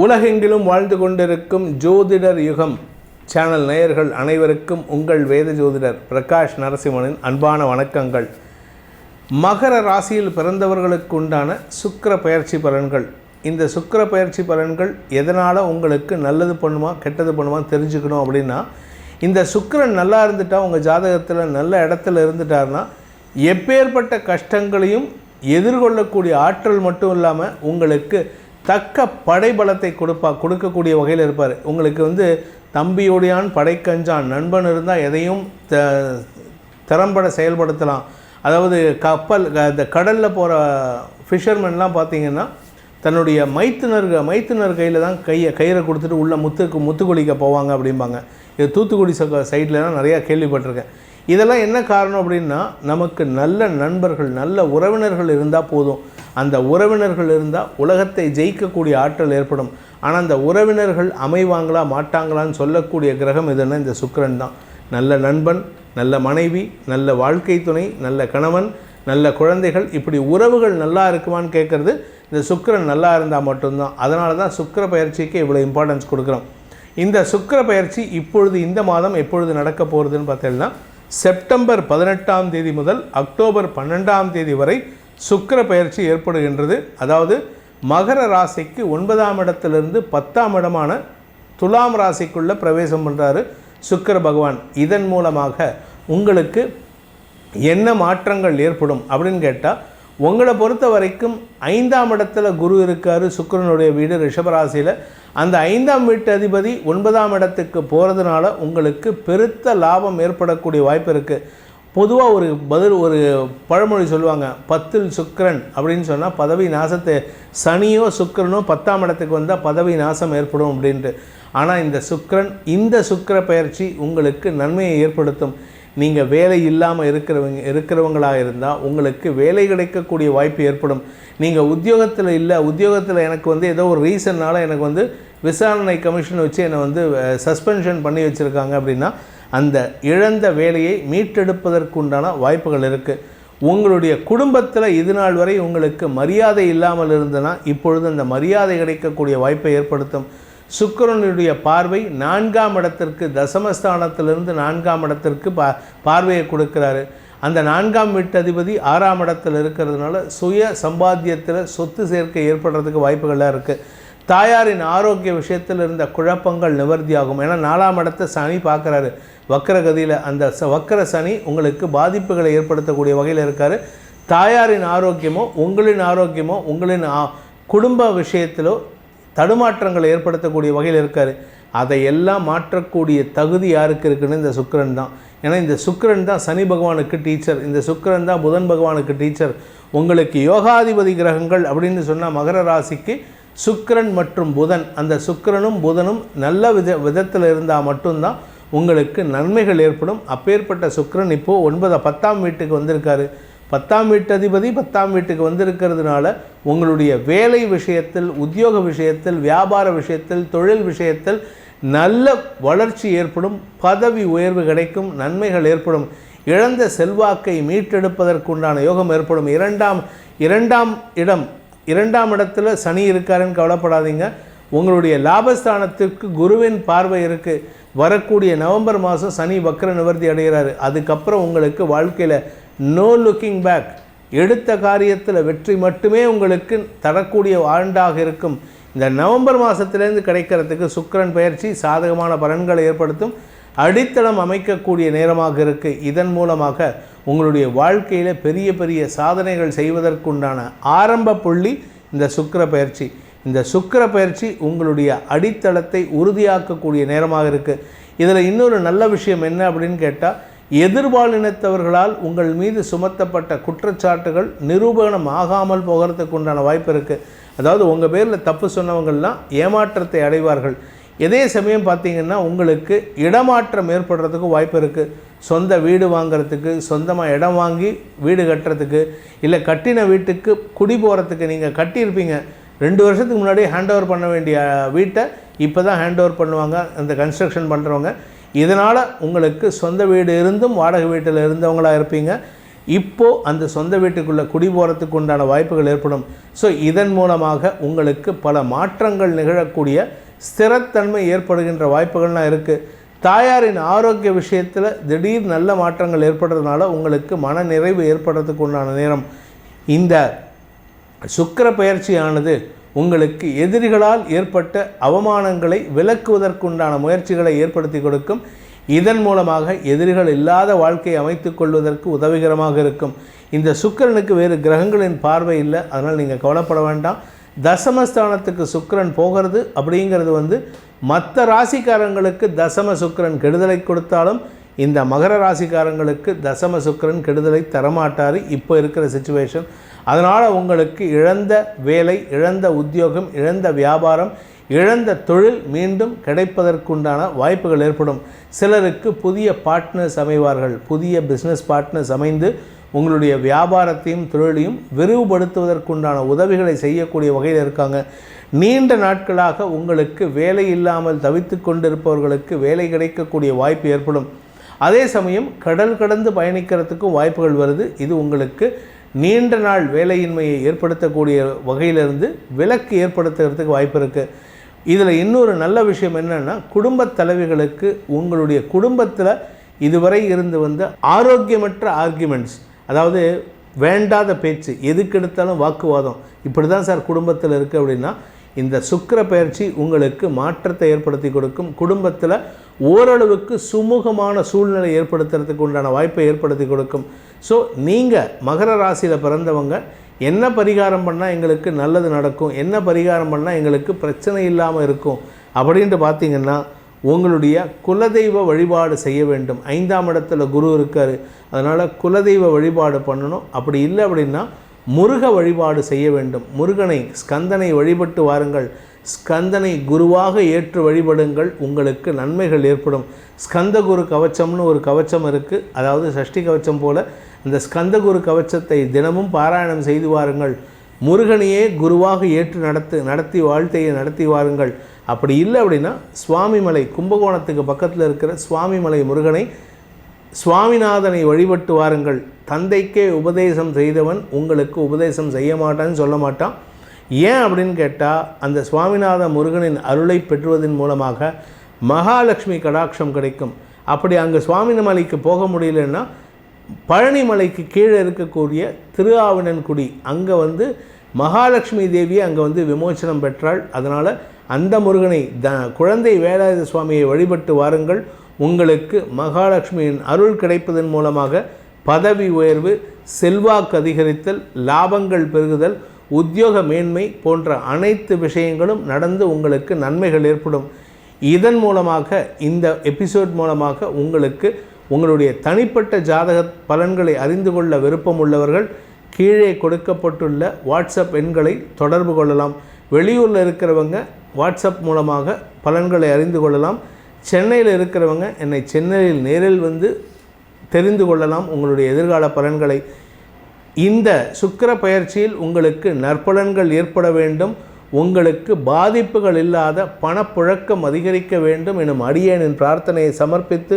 உலகெங்கிலும் வாழ்ந்து கொண்டிருக்கும் ஜோதிடர் யுகம் சேனல் நேயர்கள் அனைவருக்கும் உங்கள் வேத ஜோதிடர் பிரகாஷ் நரசிம்மனின் அன்பான வணக்கங்கள். மகர ராசியில் பிறந்தவர்களுக்கு உண்டான சுக்கர பயிற்சி பலன்கள். இந்த சுக்கிர பயிற்சி பலன்கள் எதனால் உங்களுக்கு நல்லது பண்ணுமா கெட்டது பண்ணுமா தெரிஞ்சுக்கணும் அப்படின்னா இந்த சுக்கரன் நல்லா இருந்துட்டால் உங்கள் ஜாதகத்தில் நல்ல இடத்துல இருந்துட்டாருன்னா எப்பேற்பட்ட கஷ்டங்களையும் எதிர்கொள்ளக்கூடிய ஆற்றல் மட்டும் இல்லாமல் உங்களுக்கு தக்க படைபலத்தை கொடுப்பா கொடுக்கக்கூடிய வகையில் இருப்பார். உங்களுக்கு வந்து தம்பியோடையான் படைக்கஞ்சான் நண்பன் இருந்தால் எதையும் த திறம்பட செயல்படுத்தலாம். அதாவது கப்பல் இந்த கடலில் போகிற ஃபிஷர்மென்லாம் பார்த்தீங்கன்னா தன்னுடைய மைத்துனர் மைத்துனர் கையில் தான் கையை கயிறை கொடுத்துட்டு உள்ளே முத்துக்கு முத்து குளிக்க போவாங்க அப்படிம்பாங்க. இது தூத்துக்குடி சைட்லலாம் நிறையா கேள்விப்பட்டிருக்கேன். இதெல்லாம் என்ன காரணம் அப்படின்னா நமக்கு நல்ல நண்பர்கள் நல்ல உறவினர்கள் இருந்தால் போதும். அந்த உறவினர்கள் இருந்தால் உலகத்தை ஜெயிக்கக்கூடிய ஆற்றல் ஏற்படும். ஆனால் அந்த உறவினர்கள் அமைவாங்களா மாட்டாங்களான்னு சொல்லக்கூடிய கிரகம் எதுன்னா இந்த சுக்கிரன் தான். நல்ல நண்பன் நல்ல மனைவி நல்ல வாழ்க்கை துணை நல்ல கணவன் நல்ல குழந்தைகள். இப்படி உறவுகள் நல்லா இருக்குமான்னு கேட்குறது இந்த சுக்கிரன் நல்லா இருந்தால் மட்டும்தான். அதனால தான் சுக்கிர பயிற்சிக்கு இவ்வளோ இம்பார்ட்டன்ஸ் கொடுக்குறோம். இந்த சுக்கர பயிற்சி இப்பொழுது இந்த மாதம் எப்பொழுது நடக்க போகிறதுன்னு பார்த்தீங்கன்னா செப்டம்பர் பதினெட்டாம் தேதி முதல் அக்டோபர் பன்னெண்டாம் தேதி வரை சுக்கர பயிற்சி ஏற்படுகின்றது. அதாவது மகர ராசிக்கு ஒன்பதாம் இடத்திலிருந்து பத்தாம் இடமான துலாம் ராசிக்குள்ள பிரவேசம் பண்ணுறாரு சுக்கர பகவான். இதன் மூலமாக உங்களுக்கு என்ன மாற்றங்கள் ஏற்படும் அப்படின்னு கேட்டால் உங்களை பொறுத்த வரைக்கும் ஐந்தாம் இடத்துல குரு இருக்கார் சுக்கிரனுடைய வீடு ரிஷபராசியில். அந்த ஐந்தாம் வீட்டு அதிபதி ஒன்பதாம் இடத்துக்கு போகிறதுனால உங்களுக்கு பெருத்த லாபம் ஏற்படக்கூடிய வாய்ப்பு இருக்குது பொதுவாக ஒரு பதில் ஒரு பழமொழி சொல்லுவாங்க பத்தில் சுக்கிரன் அப்படின்னு சொன்னால் பதவி நாசத்தை சனியோ சுக்கிரனோ பத்தாம் இடத்துக்கு வந்தால் பதவி நாசம் ஏற்படும் அப்படின்ட்டு. ஆனால் இந்த சுக்கிரன் இந்த சுக்கிர பயிற்சி உங்களுக்கு நன்மையை ஏற்படுத்தும். நீங்கள் வேலை இல்லாமல் இருக்கிறவங்க இருக்கிறவங்களாக இருந்தால் உங்களுக்கு வேலை கிடைக்கக்கூடிய வாய்ப்பு ஏற்படும். நீங்கள் உத்தியோகத்தில் இல்லை உத்தியோகத்தில் எனக்கு வந்து ஏதோ ஒரு ரீசன்னால் எனக்கு வந்து விசாரணை கமிஷன் வச்சு என்னை வந்து சஸ்பென்ஷன் பண்ணி வச்சுருக்காங்க அப்படின்னா அந்த இழந்த வேலையை மீட்டெடுப்பதற்குண்டான வாய்ப்புகள் இருக்குது உங்களுடைய குடும்பத்தில் இது நாள் வரை உங்களுக்கு மரியாதை இல்லாமல் இருந்தனா இப்பொழுது அந்த மரியாதை கிடைக்கக்கூடிய வாய்ப்பை ஏற்படுத்தும். சுக்கரனுடைய பார்வை நான்காம் இடத்திற்கு தசமஸ்தானத்திலிருந்து நான்காம் இடத்திற்கு பா பார்வையை கொடுக்கிறாரு. அந்த நான்காம் வீட்டதிபதி ஆறாம் இடத்தில் இருக்கிறதுனால சுய சம்பாத்தியத்தில் சொத்து சேர்க்கை ஏற்படுறதுக்கு வாய்ப்புகள்லாம் இருக்குது தாயாரின் ஆரோக்கிய விஷயத்தில் இருந்த குழப்பங்கள் நிவர்த்தியாகும். ஏன்னா நாலாம் இடத்தை சனி பார்க்குறாரு. வக்கரகதியில் அந்த ச வக்கர சனி உங்களுக்கு பாதிப்புகளை ஏற்படுத்தக்கூடிய வகையில் இருக்கார். தாயாரின் ஆரோக்கியமோ உங்களின் ஆரோக்கியமோ உங்களின் ஆ- குடும்ப விஷயத்திலோ தடுமாற்றங்களை ஏற்படுத்தக்கூடிய வகையில் இருக்கார். அதையெல்லாம் மாற்றக்கூடிய தகுதி யாருக்கு இருக்குன்னு இந்த சுக்கிரன் தான். ஏன்னா இந்த சுக்கரன் தான் சனி பகவானுக்கு டீச்சர். இந்த சுக்கரன் தான் புதன் பகவானுக்கு டீச்சர். உங்களுக்கு யோகாதிபதி கிரகங்கள் அப்படின்னு சொன்னால் மகர ராசிக்கு சுக்கரன் மற்றும் புதன். அந்த சுக்கரனும் புதனும் நல்ல வித விதத்தில் இருந்தால் மட்டும்தான் உங்களுக்கு நன்மைகள் ஏற்படும். அப்பேற்பட்ட சுக்கரன் இப்போது ஒன்பது பத்தாம் வீட்டுக்கு வந்திருக்காரு. பத்தாம் வீட்டு அதிபதி பத்தாம் வீட்டுக்கு வந்திருக்கிறதுனால உங்களுடைய வேலை விஷயத்தில் உத்தியோக விஷயத்தில் வியாபார விஷயத்தில் தொழில் விஷயத்தில் நல்ல வளர்ச்சி ஏற்படும். பதவி உயர்வு கிடைக்கும் நன்மைகள் ஏற்படும். இழந்த செல்வாக்கை மீட்டெடுப்பதற்குண்டான யோகம் ஏற்படும். இரண்டாம் இரண்டாம் இடம் இரண்டாம் இடத்துல சனி இருக்காருன்னு கவலைப்படாதீங்க. உங்களுடைய லாபஸ்தானத்திற்கு குருவின் பார்வை இருக்குது வரக்கூடிய நவம்பர் மாதம் சனி வக்ர நிவர்த்தி அடைகிறாரு. அதுக்கப்புறம் உங்களுக்கு வாழ்க்கையில் நோ லுக்கிங் பேக் எடுத்த காரியத்தில் வெற்றி மட்டுமே உங்களுக்கு தரக்கூடிய ஆண்டாக இருக்கும். இந்த நவம்பர் மாதத்துலேருந்து கிடைக்கிறதுக்கு சுக்கிரன் பயிற்சி சாதகமான பலன்களை ஏற்படுத்தும். அடித்தளம் அமைக்கக்கூடிய நேரமாக இருக்குது இதன் மூலமாக உங்களுடைய வாழ்க்கையில் பெரிய பெரிய சாதனைகள் செய்வதற்குண்டான ஆரம்ப புள்ளி இந்த சுக்கர பயிற்சி. இந்த சுக்கர பயிற்சி உங்களுடைய அடித்தளத்தை உறுதியாக்கக்கூடிய நேரமாக இருக்குது இதில் இன்னொரு நல்ல விஷயம் என்ன அப்படின்னு கேட்டால் எதிர்பாலினத்தவர்களால் உங்கள் மீது சுமத்தப்பட்ட குற்றச்சாட்டுகள் நிரூபணம் ஆகாமல் போகிறதுக்கு உண்டான வாய்ப்பு இருக்குது அதாவது உங்கள் பேரில் தப்பு சொன்னவங்கள்லாம் ஏமாற்றத்தை அடைவார்கள். இதே சமயம் பார்த்தீங்கன்னா உங்களுக்கு இடமாற்றம் ஏற்படுறதுக்கு வாய்ப்பு இருக்குது சொந்த வீடு வாங்குறதுக்கு சொந்தமாக இடம் வாங்கி வீடு கட்டுறதுக்கு இல்லை கட்டின வீட்டுக்கு குடி போகிறதுக்கு நீங்கள் கட்டியிருப்பீங்க. ரெண்டு வருஷத்துக்கு முன்னாடி ஹேண்ட் ஓவர் பண்ண வேண்டிய வீட்டை இப்போ தான் ஹேண்ட் ஓவர் பண்ணுவாங்க. அந்த கன்ஸ்ட்ரக்ஷன் பண்ணுறவங்க இதனால் உங்களுக்கு சொந்த வீடு இருந்தும் வாடகை வீட்டில் இருந்தவங்களாக இருப்பீங்க. இப்போது அந்த சொந்த வீட்டுக்குள்ளே குடி போகிறதுக்கு உண்டான வாய்ப்புகள் ஏற்படும். ஸோ இதன் மூலமாக உங்களுக்கு பல மாற்றங்கள் நிகழக்கூடிய ஸ்திரத்தன்மை ஏற்படுகின்ற வாய்ப்புகள்லாம் இருக்குது தாயாரின் ஆரோக்கிய விஷயத்தில் திடீர் நல்ல மாற்றங்கள் ஏற்படுறதுனால உங்களுக்கு மன நிறைவு ஏற்படுறதுக்கு உண்டான நேரம். இந்த சுக்கிர பயிற்சியானது உங்களுக்கு எதிரிகளால் ஏற்பட்ட அவமானங்களை விலக்குவதற்குண்டான முயற்சிகளை ஏற்படுத்தி கொடுக்கும். இதன் மூலமாக எதிரிகள் இல்லாத வாழ்க்கையை அமைத்து கொள்வதற்கு உதவிகரமாக இருக்கும். இந்த சுக்கிரனுக்கு வேறு கிரகங்களின் பார்வை இல்லை. அதனால் நீங்கள் கவலைப்பட வேண்டாம். தசமஸ்தானத்துக்கு சுக்கிரன் போகிறது அப்படிங்கிறது வந்து மற்ற ராசிக்காரங்களுக்கு தசம சுக்கிரன் கெடுதலை கொடுத்தாலும் இந்த மகர ராசிக்காரங்களுக்கு தசம சுக்கிரன் கெடுதலை தரமாட்டார். இப்போ இருக்கிற சுச்சுவேஷன் அதனால் உங்களுக்கு இழந்த வேலை இழந்த உத்தியோகம் இழந்த வியாபாரம் இழந்த தொழில் மீண்டும் கிடைப்பதற்குண்டான வாய்ப்புகள் ஏற்படும். சிலருக்கு புதிய பார்ட்னர்ஸ் அமைவார்கள். புதிய பிஸ்னஸ் பார்ட்னர்ஸ் அமைந்து உங்களுடைய வியாபாரத்தையும் தொழிலையும் விரிவுபடுத்துவதற்குண்டான உதவிகளை செய்யக்கூடிய வகையில் இருக்காங்க. நீண்ட நாட்களாக உங்களுக்கு வேலை இல்லாமல் தவித்து கொண்டிருப்பவர்களுக்கு வேலை கிடைக்கக்கூடிய வாய்ப்பு ஏற்படும். அதே சமயம் கடல் கடந்து பயணிக்கிறதுக்கும் வாய்ப்புகள் வருது. இது உங்களுக்கு நீண்ட நாள் வேலையின்மையை ஏற்படுத்தக்கூடிய வகையிலிருந்து விலக்கு ஏற்படுத்துகிறதுக்கு வாய்ப்பு இருக்குது இதில் இன்னொரு நல்ல விஷயம் என்னென்னா குடும்பத் தலைவிகளுக்கு உங்களுடைய குடும்பத்தில் இதுவரை இருந்து வந்த ஆரோக்கியமற்ற ஆர்கியூமெண்ட்ஸ் அதாவது வேண்டாத பேச்சு எதுக்கு எடுத்தாலும் வாக்குவாதம் இப்படி தான் சார் குடும்பத்தில் இருக்குது அப்படின்னா இந்த சுக்கிர பயிற்சி உங்களுக்கு மாற்றத்தை ஏற்படுத்தி கொடுக்கும். குடும்பத்தில் ஓரளவுக்கு சுமூகமான சூழ்நிலை ஏற்படுத்துறதுக்கு உண்டான வாய்ப்பை ஏற்படுத்தி கொடுக்கும். ஸோ நீங்கள் மகர ராசியில் பிறந்தவங்க என்ன பரிகாரம் பண்ணால் எங்களுக்கு நல்லது நடக்கும்? என்ன பரிகாரம் பண்ணால் எங்களுக்கு பிரச்சனை இல்லாமல் இருக்கும்? அப்படின்ட்டு பார்த்தீங்கன்னா உங்களுடைய குலதெய்வ வழிபாடு செய்ய வேண்டும். ஐந்தாம் இடத்துல குரு இருக்கார். அதனால் குலதெய்வ வழிபாடு பண்ணணும். அப்படி இல்லை அப்படின்னா முருக வழிபாடு செய்ய வேண்டும். முருகனை ஸ்கந்தனை வழிபட்டு வாருங்கள். ஸ்கந்தனை குருவாக ஏற்று வழிபடுங்கள். உங்களுக்கு நன்மைகள் ஏற்படும். ஸ்கந்த குரு கவச்சம்னு ஒரு கவச்சம் இருக்குது அதாவது சஷ்டி கவச்சம் போல் அந்த ஸ்கந்தகுரு கவச்சத்தை தினமும் பாராயணம் செய்து வாருங்கள். முருகனையே குருவாக ஏற்று நடத்து நடத்தி வாழ்த்தையை நடத்தி வாருங்கள். அப்படி இல்லை அப்படின்னா சுவாமிமலை கும்பகோணத்துக்கு பக்கத்தில் இருக்கிற சுவாமிமலை முருகனை சுவாமிநாதனை வழிபட்டு வாருங்கள். தந்தைக்கே உபதேசம் செய்தவன் உங்களுக்கு உபதேசம் செய்ய மாட்டான்னு சொல்ல மாட்டான். ஏன் அப்படின்னு கேட்டால் அந்த சுவாமிநாத முருகனின் அருளை பெற்றுவதன் மூலமாக மகாலட்சுமி கடாட்சம் கிடைக்கும். அப்படி அங்கே சுவாமிமலைக்கு போக முடியலன்னா பழனி மலைக்கு கீழே இருக்கக்கூடிய திருஆவினன்குடி அங்கே வந்து மகாலட்சுமி தேவியை அங்கே வந்து விமோச்சனம் பெற்றாள். அதனால் அந்த முருகனை த குழந்தை வேலாயுத சுவாமியை வழிபட்டு வாருங்கள். உங்களுக்கு மகாலட்சுமியின் அருள் கிடைப்பதன் மூலமாக பதவி உயர்வு செல்வாக்கு அதிகரித்தல் லாபங்கள் பெருகுதல் உத்தியோக மேன்மை போன்ற அனைத்து விஷயங்களும் நடந்து உங்களுக்கு நன்மைகள் ஏற்படும். இதன் மூலமாக இந்த எபிசோட் மூலமாக உங்களுக்கு உங்களுடைய தனிப்பட்ட ஜாதக பலன்களை அறிந்து கொள்ள விருப்பம் உள்ளவர்கள் கீழே கொடுக்கப்பட்டுள்ள வாட்ஸ்அப் எண்களை தொடர்பு கொள்ளலாம். வெளியூரில் இருக்கிறவங்க வாட்ஸ்அப் மூலமாக பலன்களை அறிந்து கொள்ளலாம். சென்னையில் இருக்கிறவங்க என்னை சென்னையில் நேரில் வந்து தெரிந்து கொள்ளலாம். உங்களுடைய எதிர்கால பலன்களை. இந்த சுக்கிர பயிற்சியில் உங்களுக்கு நற்பலன்கள் ஏற்பட வேண்டும். உங்களுக்கு பாதிப்புகள் இல்லாத பணப்புழக்கம் அதிகரிக்க வேண்டும். எனும் அடியேனின் பிரார்த்தனையை சமர்ப்பித்து